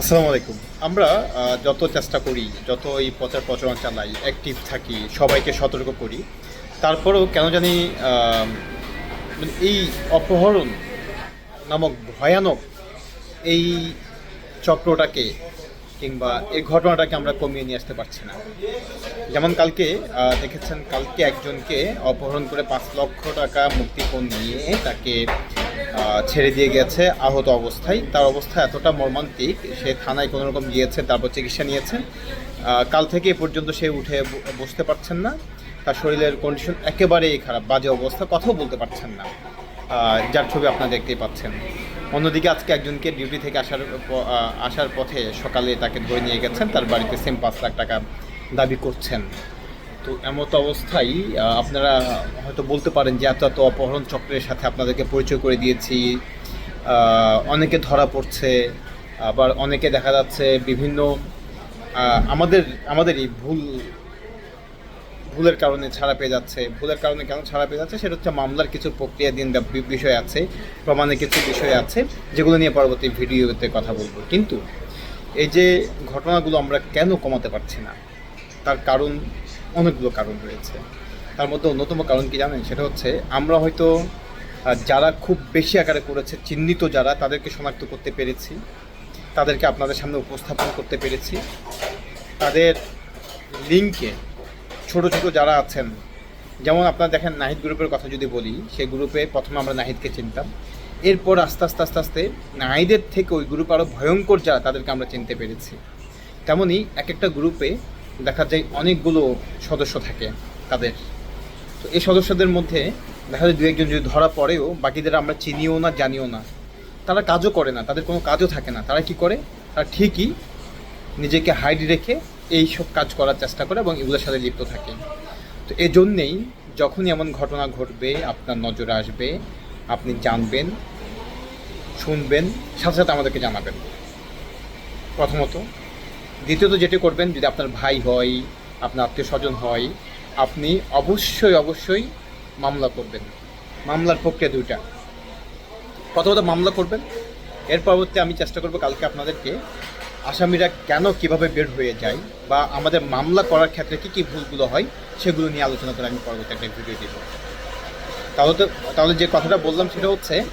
আসসালামু আলাইকুম। আমরা যত চেষ্টা করি, যত এই প্রচার প্রচারণা চালাই অ্যাক্টিভ থাকি, সবাইকে সতর্ক করি, তারপরেও কেন জানি মানে এই অপহরণ নামক ভয়ানক এই চক্রটাকে কিংবা এই ঘটনাটাকে আমরা কমিয়ে নিয়ে আসতে পারছি না। যেমন কালকে দেখেছেন, কালকে একজনকে অপহরণ করে পাঁচ লক্ষ টাকা মুক্তিপণ নিয়ে তাকে ছেড়ে দিয়ে গেছে আহত অবস্থায়। তার অবস্থা এতটা মর্মান্তিক সে থানায় কোনো রকম গিয়েছে তারপর চিকিৎসা নিয়েছে আহ, কাল থেকে এ পর্যন্ত সে উঠে বসতে পারছেন না। তার শরীরের কন্ডিশন একেবারেই খারাপ বাজে অবস্থা কথাও বলতে পারছেন না। যার ছবি আপনারা দেখতেই পাচ্ছেন। অন্যদিকে আজকে একজনকে ডিউটি থেকে আসার আসার পথে সকালে তাকে ধরে নিয়ে গেছেন। তার বাড়িতে সেম পাঁচ লাখ টাকা দাবি করছেন। তো এমত অবস্থায় আপনারা হয়তো বলতে পারেন যে এত এত অপহরণ চক্রের সাথে আপনাদেরকে পরিচয় করে দিয়েছি। অনেকে ধরা পড়ছে, আবার অনেকে দেখা যাচ্ছে বিভিন্ন আমাদের, আমাদেরই ভুল, ভুলের কারণে ছাড়া পেয়ে যাচ্ছে। ভুলের কারণে কেন ছাড়া পেয়ে যাচ্ছে? সেটা হচ্ছে মামলার কিছু প্রক্রিয়া দিন বিষয় আছে, প্রমাণের কিছু বিষয় আছে, যেগুলো নিয়ে পরবর্তী ভিডিওতে কথা বলব। কিন্তু এই যে ঘটনাগুলো আমরা কেন কমাতে পারছি না, তার কারণ অনেকগুলো কারণ রয়েছে। তার মধ্যে অন্যতম কারণ কি জানেন? সেটা হচ্ছে আমরা হয়তো যারা খুব বেশি আকারে করেছে, চিহ্নিত যারা, তাদেরকে শনাক্ত করতে পেরেছি। তাদেরকে আপনাদের সামনে উপস্থাপন করতে পেরেছি। তাদের লিঙ্কে ছোট ছোট যারা আছেন, যেমন আপনারা দেখেন নাহিদ গ্রুপের কথা যদি বলি, সেই গ্রুপে প্রথমে আমরা নাহিদকে চিনতাম। এরপর আস্তে আস্তে আস্তে আস্তে নাহিদের থেকে ওই গ্রুপ আরও ভয়ঙ্কর যারা, তাদেরকে আমরা চিনতে পেরেছি। তেমনই এক একটা গ্রুপে দেখা যায় অনেকগুলো সদস্য থাকে তাদের। তো এই সদস্যদের মধ্যে দেখা যায় দু একজন যদি ধরা পড়েও বাকিদের আমরা চিনিও না, জানিও না। তারা কাজও করে না, তাদের কোনো কাজও থাকে না। তারা কি করে? তারা ঠিকই নিজেকে হাইড রেখে এই সব কাজ করার চেষ্টা করে এবং এগুলোর সাথে লিপ্ত থাকে। তো এজন্যেই যখনই এমন ঘটনা ঘটবে, আপনার নজরে আসবে, আপনি জানবেন, শুনবেন, সাথে সাথে আমাদেরকে জানাবেন। প্রথমত দ্বিতীয়ত যেটি করবেন, যদি আপনার ভাই হয়, আপনার আত্মীয় স্বজন হয়, আপনি অবশ্যই অবশ্যই মামলা করবেন। মামলার প্রক্রিয়া দুইটা। প্রথমত মামলা করবেন। এর পরবর্তী আমি চেষ্টা করব কালকে আপনাদেরকে আসামিরা কেন কীভাবে বের হয়ে যায় বা আমাদের মামলা করার ক্ষেত্রে কী কী ভুলগুলো হয়, সেগুলো নিয়ে আলোচনা করে আমি পরবর্তী একটা ভিডিও দিব। তাহলে তো, তাহলে যে কথাটা বললাম সেটা হচ্ছে,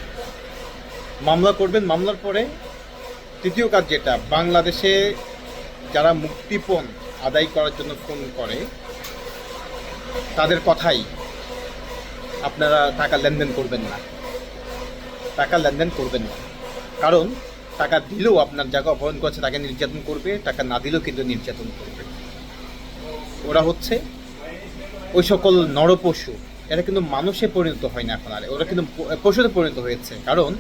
মামলা করবেন, মামলার পরে তৃতীয় কাজ যেটা, বাংলাদেশে যারা মুক্তিপণ আদায় করার জন্য ফোন করে, তাদের কথাই আপনারা টাকা লেনদেন করবেন না। টাকা লেনদেন করবেন না। কারণ টাকা দিলেও আপনার যাকে অপহরণ করছে তাকে নির্যাতন করবে, টাকা না দিলেও কিন্তু নির্যাতন করবে। ওরা হচ্ছে ওই সকল নরপশু। এরা কিন্তু মানুষে পরিণত হয় না এখন আর। ওরা কিন্তু পশুতে পরিণত হয়েছে। কারণ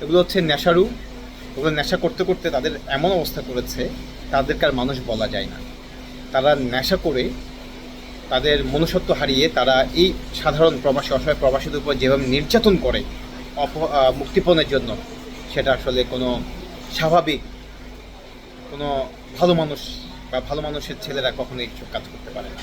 এগুলো হচ্ছে নেশারু। ওগুলো নেশা করতে করতে তাদের এমন অবস্থা করেছে তাদেরকে আর মানুষ বলা যায় না। তারা নেশা করে তাদের মনুষ্যত্ব হারিয়ে তারা এই সাধারণ প্রবাসী, অসহায় প্রবাসীদের উপর যেভাবে নির্যাতন করে, অপ মুক্তিপণের জন্য, সেটা আসলে কোনো স্বাভাবিক, কোনো ভালো মানুষ বা ভালো মানুষের ছেলেরা কখনো এইসব কাজ করতে পারে না।